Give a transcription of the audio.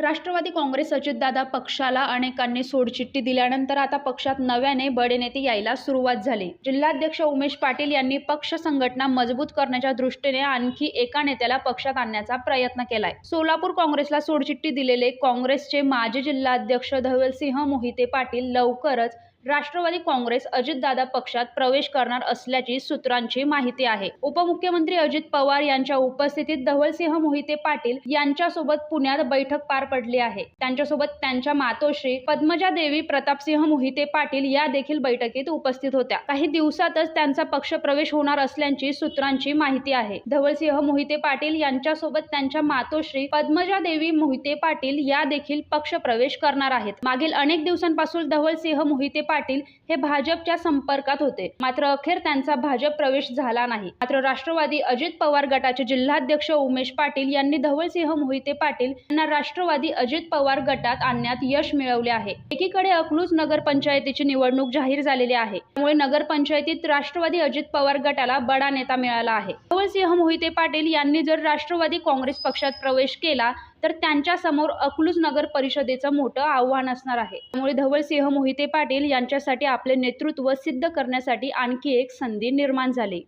राष्ट्रवादी काँग्रेस अजितदादा पक्षाला अनेकांनी सोडचिठ्ठी दिल्यानंतर आता पक्षात नव्याने बडे नेते यायला सुरुवात झाली. जिल्हाध्यक्ष उमेश पाटील यांनी पक्ष संघटना मजबूत करण्याच्या दृष्टीने आणखी एका नेत्याला पक्षात आणण्याचा प्रयत्न केलाय. सोलापूर काँग्रेसला सोडचिठ्ठी दिलेले काँग्रेसचे माजी जिल्हाध्यक्ष धवलसिंह मोहिते पाटील लवकरच राष्ट्रवादी काँग्रेस अजितदादा पक्षात प्रवेश करणार असल्याची सूत्रांची माहिती आहे. उपमुख्यमंत्री अजित पवार यांच्या उपस्थितीत धवलसिंह मोहिते पाटील यांच्यासोबत पुण्यात बैठक पार पडली आहे. त्यांच्यासोबत त्यांच्या मातोश्री पद्मजा देवी प्रतापसिंह मोहिते पाटील या देखील बैठकीत उपस्थित होत्या. काही दिवसातच त्यांचा पक्ष प्रवेश होणार असल्याची सूत्रांची माहिती आहे. धवलसिंह मोहिते पाटील यांच्यासोबत त्यांच्या मातोश्री पद्मजा देवी मोहिते पाटील या देखील पक्ष प्रवेश करणार आहेत. मागील अनेक दिवसांपासून धवलसिंह मोहिते पाटील हे भाजपच्या संपर्कात होते. मात्र अखेर त्यांचा भाजप प्रवेश झाला नाही. मात्र राष्ट्रवादी अजित पवार गटाचे जिल्हाध्यक्ष उमेश पाटील यांनी धवलसिंह मोहिते पाटील यांना राष्ट्रवादी अजित पवार गटात आणण्यात यश मिळवले आहे. एकीकडे अकलूज नगरपंचायतीची निवडणूक जाहीर झालेली आहे. त्यामुळे नगरपंचायतीत राष्ट्रवादी अजित पवार गटाला बडा नेता मिळाला आहे. धवलसिंह मोहिते पाटील यांनी जर राष्ट्रवादी काँग्रेस पक्षात प्रवेश केला तर त्यांच्यासमोर अकलूज नगर परिषदेचं मोठं आव्हान असणार आहे. त्यामुळे धवळसिंह मोहिते पाटील यांच्यासाठी आपले नेतृत्व सिद्ध करण्यासाठी आणखी एक संधी निर्माण झाली.